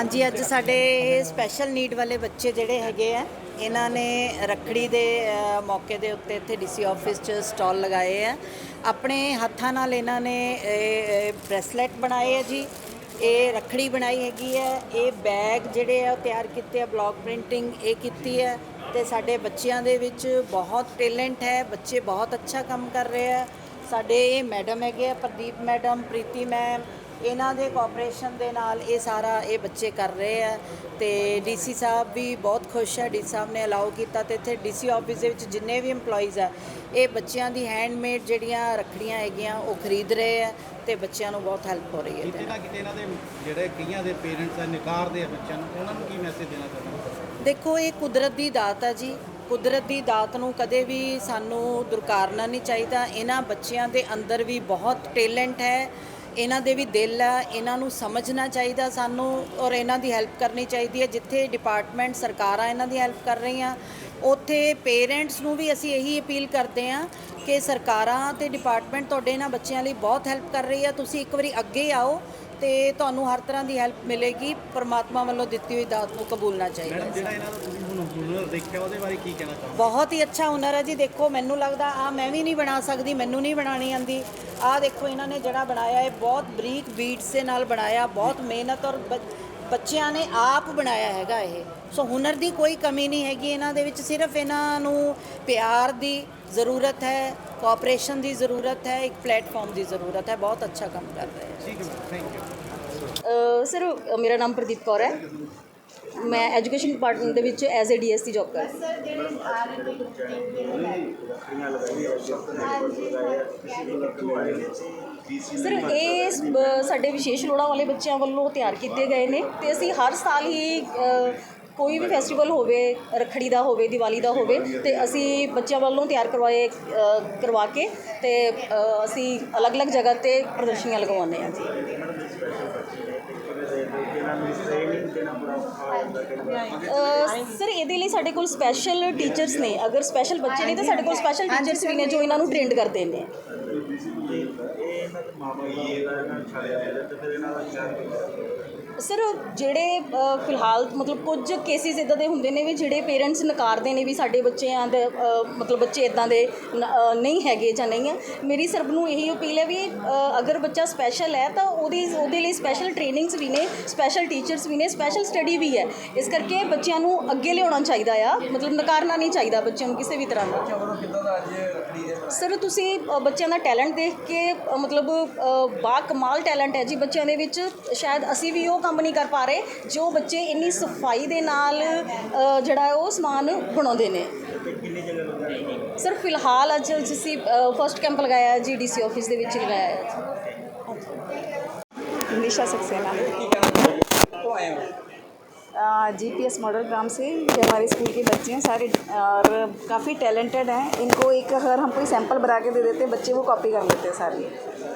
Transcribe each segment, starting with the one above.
ਹਾਂਜੀ, ਅੱਜ ਸਾਡੇ ਸਪੈਸ਼ਲ ਨੀਡ ਵਾਲੇ ਬੱਚੇ ਜਿਹੜੇ ਹੈਗੇ ਆ, ਇਹਨਾਂ ਨੇ ਰੱਖੜੀ ਦੇ ਮੌਕੇ ਦੇ ਉੱਤੇ ਇੱਥੇ ਡੀਸੀ ਆਫਿਸ 'ਚ ਸਟਾਲ ਲਗਾਏ ਆ। ਆਪਣੇ ਹੱਥਾਂ ਨਾਲ ਇਹਨਾਂ ਨੇ ਬ੍ਰੈਸਲੈਟ ਬਣਾਏ ਆ ਜੀ। ਇਹ ਰੱਖੜੀ ਬਣਾਈ ਹੈਗੀ ਹੈ ਇਹ ਬੈਗ ਜਿਹੜੇ ਆ ਉਹ ਤਿਆਰ ਕੀਤੇ ਆ ਬਲੌਕ ਪ੍ਰਿੰਟਿੰਗ ਇਹ ਕੀਤੀ ਹੈ ਤੇ ਸਾਡੇ ਬੱਚਿਆਂ ਦੇ ਵਿੱਚ ਬਹੁਤ ਟੈਲੈਂਟ ਹੈ। ਬੱਚੇ ਬਹੁਤ ਅੱਛਾ ਕੰਮ ਕਰ ਰਹੇ ਆ। ਸਾਡੇ ਇਹ ਮੈਡਮ ਹੈਗੇ ਆ, ਪ੍ਰਦੀਪ ਮੈਡਮ ਪ੍ਰੀਤੀ ਮੈਮ ਇਹਨਾਂ ਦੇ ਕੋਆਪਰੇਸ਼ਨ ਦੇ ਨਾਲ ਇਹ ਸਾਰਾ ਇਹ ਬੱਚੇ ਕਰ ਰਹੇ ਆ ਤੇ ਡੀਸੀ ਸਾਹਿਬ ਵੀ ਬਹੁਤ ਖੁਸ਼ ਹੈ ਡੀਸੀ ਸਾਹਿਬ ਨੇ ਅਲਾਉ ਕੀਤਾ ਤੇ ਇੱਥੇ ਡੀਸੀ ਆਫਿਸ ਦੇ ਵਿੱਚ ਜਿੰਨੇ ਵੀ EMPLOYEES ਆ ਇਹ ਬੱਚਿਆਂ ਦੀ ਹੈਂਡਮੇਡ ਜਿਹੜੀਆਂ ਰੱਖੜੀਆਂ ਹੈਗੀਆਂ ਉਹ ਖਰੀਦ ਰਹੇ ਆ ਤੇ ਬੱਚਿਆਂ ਨੂੰ ਬਹੁਤ ਹੈਲਪ ਹੋ ਰਹੀ ਹੈ ਕਿਤੇ ਨਾ ਕਿਤੇ ਇਹਨਾਂ ਦੇ ਜਿਹੜੇ ਕਈਆਂ ਦੇ ਪੇਰੈਂਟਸ ਆ ਨਿਕਾਰਦੇ ਆ ਬੱਚਿਆਂ ਨੂੰ ਉਹਨਾਂ ਨੂੰ ਕੀ ਮੈਸੇਜ ਦੇਣਾ ਚਾਹੁੰਦੇ ਦੇਖੋ ਇਹ ਕੁਦਰਤ ਦੀ ਦਾਤ ਹੈ ਜੀ। ਕੁਦਰਤ ਦੀ ਦਾਤ ਨੂੰ ਕਦੇ ਵੀ ਸਾਨੂੰ ਦੁਰਕਾਰਨਾ ਨਹੀਂ ਚਾਹੀਦਾ। ਇਹਨਾਂ ਬੱਚਿਆਂ ਦੇ ਅੰਦਰ ਵੀ ਬਹੁਤ ਟੈਲੈਂਟ ਹੈ। ਇਹਨਾਂ ਦੇ ਵੀ ਦਿਲ ਆ, ਇਹਨਾਂ ਨੂੰ ਸਮਝਣਾ ਚਾਹੀਦਾ ਸਾਨੂੰ ਔਰ ਇਹਨਾਂ ਦੀ ਹੈਲਪ ਕਰਨੀ ਚਾਹੀਦੀ ਹੈ। ਜਿੱਥੇ ਡਿਪਾਰਟਮੈਂਟ ਸਰਕਾਰਾਂ ਇਹਨਾਂ ਦੀ ਹੈਲਪ ਕਰ ਰਹੀਆਂ, ਉੱਥੇ ਪੇਰੈਂਟਸ ਨੂੰ ਵੀ ਅਸੀਂ ਇਹੀ ਅਪੀਲ ਕਰਦੇ ਹਾਂ ਕਿ ਸਰਕਾਰਾਂ ਤੇ ਡਿਪਾਰਟਮੈਂਟ ਤੁਹਾਡੇ ਇਹਨਾਂ ਬੱਚਿਆਂ ਲਈ ਬਹੁਤ ਹੈਲਪ ਕਰ ਰਹੀ ਆ। ਤੁਸੀਂ ਇੱਕ ਵਾਰੀ ਅੱਗੇ ਆਓ ਤੇ ਤੁਹਾਨੂੰ ਹਰ ਤਰ੍ਹਾਂ ਦੀ ਹੈਲਪ ਮਿਲੇਗੀ ਪਰਮਾਤਮਾ ਵੱਲੋਂ ਦਿੱਤੀ ਹੋਈ ਦਾਤ ਨੂੰ ਕਬੂਲਣਾ ਚਾਹੀਦਾ ਮੈਡਮ ਜਿਹੜਾ ਇਹਨਾਂ ਦਾ ਤੁਸੀਂ ਹੁਣ ਹੁਨਰ ਦੇਖਿਆ ਉਹਦੇ ਬਾਰੇ ਕੀ ਕਹਿਣਾ ਚਾਹੁੰਦੇ ਬਹੁਤ ਹੀ ਅੱਛਾ ਹੁਨਰ ਹੈ ਜੀ। ਦੇਖੋ ਮੈਨੂੰ ਲੱਗਦਾ ਆ ਮੈਂ ਵੀ ਨਹੀਂ ਬਣਾ ਸਕਦੀ ਮੈਨੂੰ ਨਹੀਂ ਬਣਾਣੀ ਆਂਦੀ ਆ ਦੇਖੋ ਇਹਨਾਂ ਨੇ ਜਿਹੜਾ ਬਣਾਇਆ ਇਹ ਬਹੁਤ ਬਰੀਕ ਬੀਟਸ ਦੇ ਨਾਲ ਬਣਾਇਆ ਬਹੁਤ ਮਿਹਨਤ ਔਰ ਬ- ਬੱਚਿਆਂ ਨੇ ਆਪ ਬਣਾਇਆ ਹੈਗਾ ਇਹ। ਸੋ ਹੁਨਰ ਦੀ ਕੋਈ ਕਮੀ ਨਹੀਂ ਹੈਗੀ ਇਹਨਾਂ ਦੇ ਵਿੱਚ ਸਿਰਫ ਇਹਨਾਂ ਨੂੰ ਪਿਆਰ ਦੀ ਜ਼ਰੂਰਤ ਹੈ ਕੋਆਪਰੇਸ਼ਨ ਦੀ ਜ਼ਰੂਰਤ ਹੈ ਇੱਕ ਪਲੇਟਫਾਰਮ ਦੀ ਜ਼ਰੂਰਤ ਹੈ। ਬਹੁਤ ਅੱਛਾ ਕੰਮ ਕਰ ਰਹੇ ਹੈ। ਠੀਕ ਹੈ ਥੈਂਕ ਯੂ ਸਰ ਅ, ਮੇਰਾ ਨਾਮ ਪ੍ਰਦੀਪ ਕੌਰ ਹੈ। ਮੈਂ ਐਜੂਕੇਸ਼ਨ ਡਿਪਾਰਟਮੈਂਟ ਦੇ ਵਿੱਚ ਐਜ਼ ਏ ਡੀਐਸ ਦੀ ਜੌਬ ਕਰਦੀ ਹਾਂ। ਸਰ ਇਹ ਸ- ਬ- ਸਾਡੇ ਵਿਸ਼ੇਸ਼ ਲੋੜਾਂ ਵਾਲੇ ਬੱਚਿਆਂ ਵੱਲੋਂ ਤਿਆਰ ਕੀਤੇ ਗਏ ਨੇ ਤੇ ਅਸੀਂ ਹਰ ਸਾਲ ਹੀ ਅ, ਕੋਈ ਵੀ ਫੈਸਟੀਵਲ ਹੋਵੇ, ਰੱਖੜੀ ਦਾ ਹੋਵੇ, ਦੀਵਾਲੀ ਦਾ ਹੋਵੇ, ਤੇ ਅਸੀਂ ਬੱਚਿਆਂ ਵੱਲੋਂ ਤਿਆਰ ਕਰਵਾਏ ਕਰਵਾ ਕੇ ਤੇ ਅਸੀਂ ਅਲੱਗ-ਅਲੱਗ ਜਗ੍ਹਾ ਤੇ ਪ੍ਰਦਰਸ਼ਨੀਆਂ ਲਗਵਾਉਂਦੇ ਹਾਂ ਜੀ। ਸਰ, ਇਹਦੇ ਲਈ ਸਾਡੇ ਕੋਲ ਸਪੈਸ਼ਲ ਟੀਚਰਸ ਨੇ। ਅਗਰ ਸਪੈਸ਼ਲ ਬੱਚੇ ਨੇ, ਤਾਂ ਸਾਡੇ ਕੋਲ ਸਪੈਸ਼ਲ ਟੀਚਰਸ ਵੀ ਨੇ ਜੋ ਇਹਨਾਂ ਨੂੰ ਟ੍ਰੇਨਡ ਕਰਦੇ ਨੇ ਸਰ ਜਿਹੜੇ ਅ, ਫਿਲਹਾਲ ਮਤਲਬ ਕੁਝ ਕੇਸਿਸ ਇਦਾਂ ਦੇ ਹੁੰਦੇ ਨੇ ਵੀ ਜਿਹੜੇ ਪੇਰੈਂਟਸ ਨਕਾਰਦੇ ਨੇ ਵੀ ਸਾਡੇ ਬੱਚਿਆਂ ਦੇ ਅ, ਮਤਲਬ ਬੱਚੇ ਇਦਾਂ ਦੇ ਨ- ਅ, ਨਹੀਂ ਹੈਗੇ ਜਾਂ ਨਹੀਂ ਹੈ ਮੇਰੀ ਸਰਬ ਨੂੰ ਇਹੀ ਅਪੀਲ ਹੈ ਵੀ ਅ, ਅਗਰ ਬੱਚਾ ਸਪੈਸ਼ਲ ਹੈ ਤਾਂ ਉਹਦੀ ਉਹਦੇ ਲਈ ਸਪੈਸ਼ਲ ਟ੍ਰੇਨਿੰਗਸ ਵੀ ਨੇ ਸਪੈਸ਼ਲ ਟੀਚਰਸ ਵੀ ਨੇ ਸਪੈਸ਼ਲ ਸਟੱਡੀ ਵੀ ਹੈ। ਇਸ ਕਰਕੇ ਬੱਚਿਆਂ ਨੂੰ ਅੱਗੇ ਲਿਆਉਣਾ ਚਾਹੀਦਾ ਆ। ਮਤਲਬ ਨਕਾਰਨਾ ਨਹੀਂ ਚਾਹੀਦਾ ਬੱਚਿਆਂ ਨੂੰ ਕਿਸੇ ਵੀ ਤਰ੍ਹਾਂ ਦਾ। ਸਰ ਤੁਸੀਂ ਅ, ਬੱਚਿਆਂ ਦਾ ਟੈਲੈਂਟ ਟੈਲੈਂਟ ਦੇਖ ਕੇ ਮਤਲਬ ਅ, ਬਾ ਕਮਾਲ ਟੈਲੈਂਟ ਹੈ ਜੀ ਬੱਚਿਆਂ ਦੇ ਵਿੱਚ। ਸ਼ਾਇਦ ਅਸੀਂ ਵੀ ਉਹ ਕੰਮ ਨਹੀਂ ਕਰ ਪਾ ਰਹੇ ਜੋ ਬੱਚੇ ਇੰਨੀ ਸਫ਼ਾਈ ਦੇ ਨਾਲ ਜਿਹੜਾ ਉਹ ਸਮਾਨ ਬਣਾਉਂਦੇ ਨੇ। ਸਰ ਫਿਲਹਾਲ ਅੱਜ ਜਿਸੀ ਫਰਸਟ ਕੈਂਪ ਲਗਾਇਆ ਹੈ ਜੀ ਡੀਸੀ ਆਫਿਸ ਦੇ ਵਿੱਚ ਲਗਾਇਆ ਹੈ। ਨਿਸ਼ਾ ਸਕਸੇਨਾ। जीपीएस मॉडल ग्राम से ये हमारे स्कूल के बच्चे हैं सारे और काफ़ी टैलेंटेड हैं। इनको एक अगर हम कोई सैंपल बना के दे देते हैं बच्चे वो कॉपी कर लेते हैं सारी।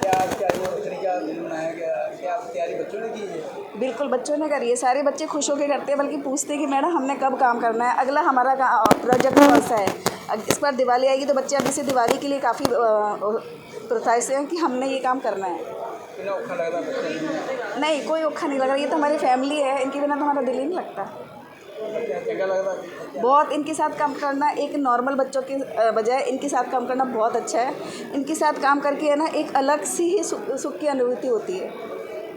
क्या क्या जो रखड़ी का दिन मनाया गया? क्या तैयारी बच्चों ने की है? बिल्कुल बच्चों ने करी है। सारे बच्चे खुश होकर करते हैं बल्कि पूछते हैं कि मैडम हमने कब काम करना है? अगला हमारा प्रोजेक्ट कौन सा है? इस बार दिवाली आएगी तो बच्चे अभी से दिवाली के लिए काफ़ी प्रोत्साहित हैं कि हमने ये काम करना है। कितना औखा लगता है बच्चे ने नहीं कोई औखा नहीं लग रहा ये तो हमारी फैमिली है इनके बिना तो हमारा दिल ही नहीं लगता क्या चंगा लगता है बहुत इनके साथ काम करना एक नॉर्मल बच्चों के अ, बजाय इनके साथ काम करना बहुत अच्छा है इनके साथ काम करके है ना एक अलग सी ही सुख सुख की अनुभूति होती है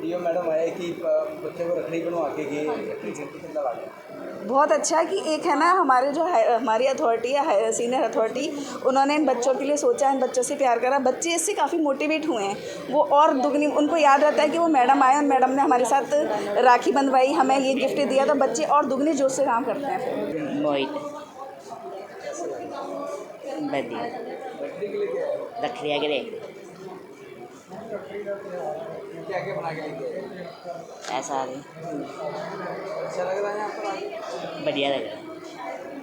डीओ मैडम आए कि बच्चे को रखड़ी बनवा के गए बहुत अच्छा है कि एक है ना हमारे जो है हमारी अथॉरिटी है सीनियर अथॉरिटी उन्होंने इन बच्चों के लिए सोचा इन बच्चों से प्यार करा। बच्चे इससे काफ़ी मोटिवेट हुए हैं। वो और दुगनी उनको याद रहता है कि वो मैडम आए और मैडम ने हमारे साथ राखी बंधवाई हमें ये गिफ्ट दिया तो बच्चे और दुगनी जोश से काम करते हैं। बढ़िया क्या है रखड़िया के लिए क्या क्या बना के लेके आए ऐसा अच्छा लग रहा है यहाँ पर आके बढ़िया लग रहा है